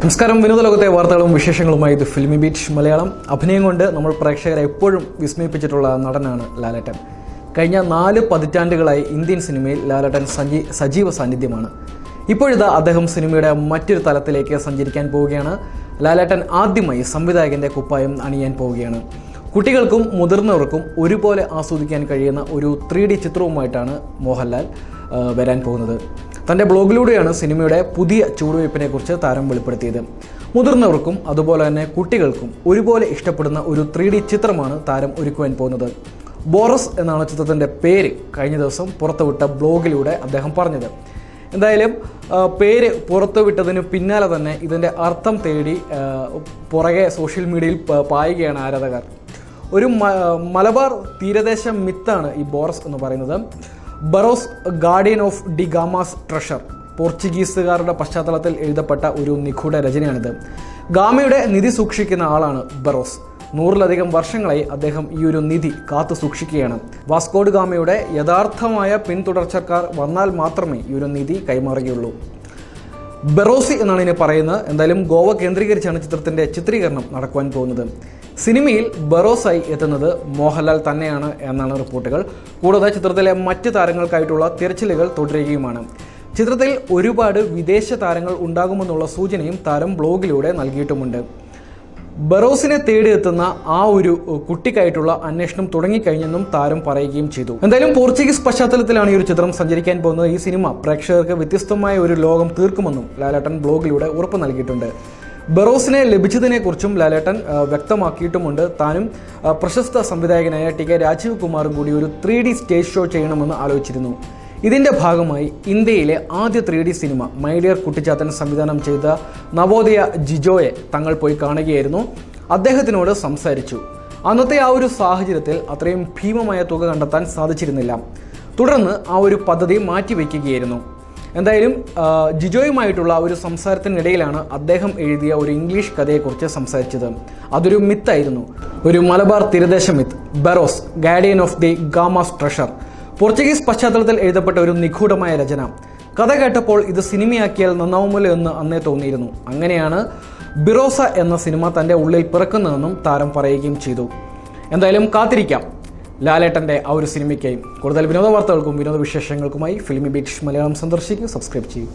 നമസ്കാരം. വിനോദ ലോകത്തെ വാർത്തകളും വിശേഷങ്ങളുമായി ഇത് ഫിലിമി ബീറ്റ് മലയാളം. അഭിനയം കൊണ്ട് നമ്മൾ പ്രേക്ഷകരെ എപ്പോഴും വിസ്മയിപ്പിച്ചിട്ടുള്ള നടനാണ് ലാലേട്ടൻ. കഴിഞ്ഞ നാല് പതിറ്റാണ്ടുകളായി ഇന്ത്യൻ സിനിമയിൽ ലാലേട്ടൻ സജീ സജീവ സാന്നിധ്യമാണ്. ഇപ്പോഴിതാ അദ്ദേഹം സിനിമയുടെ മറ്റൊരു തലത്തിലേക്ക് സഞ്ചരിക്കാൻ പോവുകയാണ്. ലാലേട്ടൻ ആദ്യമായി സംവിധായകന്റെ കുപ്പായം അണിയാൻ പോവുകയാണ്. കുട്ടികൾക്കും മുതിർന്നവർക്കും ഒരുപോലെ ആസ്വദിക്കാൻ കഴിയുന്ന ഒരു ത്രീ ചിത്രവുമായിട്ടാണ് മോഹൻലാൽ വരാൻ പോകുന്നത്. തന്റെ ബ്ലോഗിലൂടെയാണ് സിനിമയുടെ പുതിയ ചുവടുവയ്പ്പിനെ കുറിച്ച് താരം വെളിപ്പെടുത്തിയത്. മുതിർന്നവർക്കും അതുപോലെ തന്നെ കുട്ടികൾക്കും ഒരുപോലെ ഇഷ്ടപ്പെടുന്ന ഒരു ത്രീ ഡി ചിത്രമാണ് താരം ഒരുക്കുവാൻ പോകുന്നത്. ബോറസ് എന്നാണ് ചിത്രത്തിന്റെ പേര് കഴിഞ്ഞ ദിവസം പുറത്തുവിട്ട ബ്ലോഗിലൂടെ അദ്ദേഹം പറഞ്ഞത്. എന്തായാലും പേര് പുറത്തുവിട്ടതിന് പിന്നാലെ തന്നെ ഇതിന്റെ അർത്ഥം തേടി പുറകെ സോഷ്യൽ മീഡിയയിൽ പായുകയാണ് ആരാധകർ. ഒരു മലബാർ തീരദേശ മിത്താണ് ഈ ബോറസ് എന്ന് പറയുന്നത്. Barroz guardian of D Gama's treasure പോർച്ചുഗീസുകാരുടെ പശ്ചാത്തലത്തിൽ എഴുതപ്പെട്ട ഒരു നിഗൂഢ രചനയാണിത്. ഗാമയുടെ നിധി സൂക്ഷിക്കുന്ന ആളാണ് ബറോസ്. നൂറിലധികം വർഷങ്ങളായി അദ്ദേഹം ഈ ഒരു നിധി കാത്തു സൂക്ഷിക്കുകയാണ്. വാസ്കോഡ് ഗാമയുടെ യഥാർത്ഥമായ പിന്തുടർച്ചക്കാർ വന്നാൽ മാത്രമേ ഈ ഒരു നിധി കൈമാറുകയുള്ളൂ. ബെറോസി എന്നാണ് ഇതിനെ പറയുന്നത്. എന്തായാലും ഗോവ കേന്ദ്രീകരിച്ചാണ് ചിത്രത്തിന്റെ ചിത്രീകരണം നടക്കുവാൻ പോകുന്നത്. സിനിമയിൽ ബറോസായി എത്തുന്നത് മോഹൻലാൽ തന്നെയാണ് എന്നാണ് റിപ്പോർട്ടുകൾ. കൂടാതെ ചിത്രത്തിലെ മറ്റ് താരങ്ങൾക്കായിട്ടുള്ള തിരച്ചിലുകൾ തുടരുകയുമാണ്. ചിത്രത്തിൽ ഒരുപാട് വിദേശ താരങ്ങൾ ഉണ്ടാകുമെന്നുള്ള സൂചനയും താരം ബ്ലോഗിലൂടെ നൽകിയിട്ടുമുണ്ട്. ബറോസിനെ തേടിയെത്തുന്ന ആ ഒരു കുട്ടിക്കായിട്ടുള്ള അന്വേഷണം തുടങ്ങിക്കഴിഞ്ഞെന്നും താരം പറയുകയും ചെയ്തു. എന്തായാലും പോർച്ചുഗീസ് പശ്ചാത്തലത്തിലാണ് ഈ ഒരു ചിത്രം സഞ്ചരിക്കാൻ പോകുന്നത്. ഈ സിനിമ പ്രേക്ഷകർക്ക് വ്യത്യസ്തമായ ഒരു ലോകം തീർക്കുമെന്നും ലാലേട്ടൻ ബ്ലോഗിലൂടെ ഉറപ്പ് നൽകിയിട്ടുണ്ട്. ബറോസിനെ ലഭിച്ചതിനെക്കുറിച്ചും ലാലേട്ടൻ വ്യക്തമാക്കിയിട്ടുമുണ്ട്. താനും പ്രശസ്ത സംവിധായകനായ ടി കെ രാജീവ് കുമാറും കൂടി ഒരു ത്രീ ഡി സ്റ്റേജ് ഷോ ചെയ്യണമെന്ന് ആലോചിച്ചിരുന്നു. ഇതിന്റെ ഭാഗമായി ഇന്ത്യയിലെ ആദ്യ three D cinema my dear Kuttichathan സംവിധാനം ചെയ്ത നവോദയ ജിജോയെ തങ്ങൾ പോയി കാണുകയായിരുന്നു. അദ്ദേഹത്തിനോട് സംസാരിച്ചു. അന്നത്തെ ആ ഒരു സാഹചര്യത്തിൽ അത്രയും ഭീമമായ തുക കണ്ടെത്താൻ സാധിച്ചിരുന്നില്ല. തുടർന്ന് ആ ഒരു പദ്ധതി മാറ്റിവെക്കുകയായിരുന്നു. എന്തായാലും ജിജോയുമായിട്ടുള്ള ഒരു സംസാരത്തിനിടയിലാണ് അദ്ദേഹം എഴുതിയ ഒരു ഇംഗ്ലീഷ് കഥയെക്കുറിച്ച് സംസാരിച്ചത്. അതൊരു മിത്തായിരുന്നു. ഒരു മലബാർ തീരദേശ myth Barroz guardian of the Gama's treasure. Portuguese പശ്ചാത്തലത്തിൽ എഴുതപ്പെട്ട ഒരു നിഗൂഢമായ രചന. കഥ കേട്ടപ്പോൾ ഇത് സിനിമയാക്കിയാൽ നന്നാവുമല്ലോ എന്ന് അന്നേ തോന്നിയിരുന്നു. അങ്ങനെയാണ് ബിറോസ എന്ന സിനിമ തന്റെ ഉള്ളിൽ പിറക്കുന്നതെന്നും താരം പറയുകയും ചെയ്തു. എന്തായാലും കാത്തിരിക്കാം. ലാലേട്ടന്റെ ആ ഒരു സിനിമയ്ക്കായി കൂടുതൽ വിനോദ വാർത്തകൾക്കും വിനോദ വിശേഷങ്ങൾക്കുമായി ഫിലിമി ബീച്ച് മലയാളം സന്ദർശിക്കും സബ്സ്ക്രൈബ് ചെയ്യും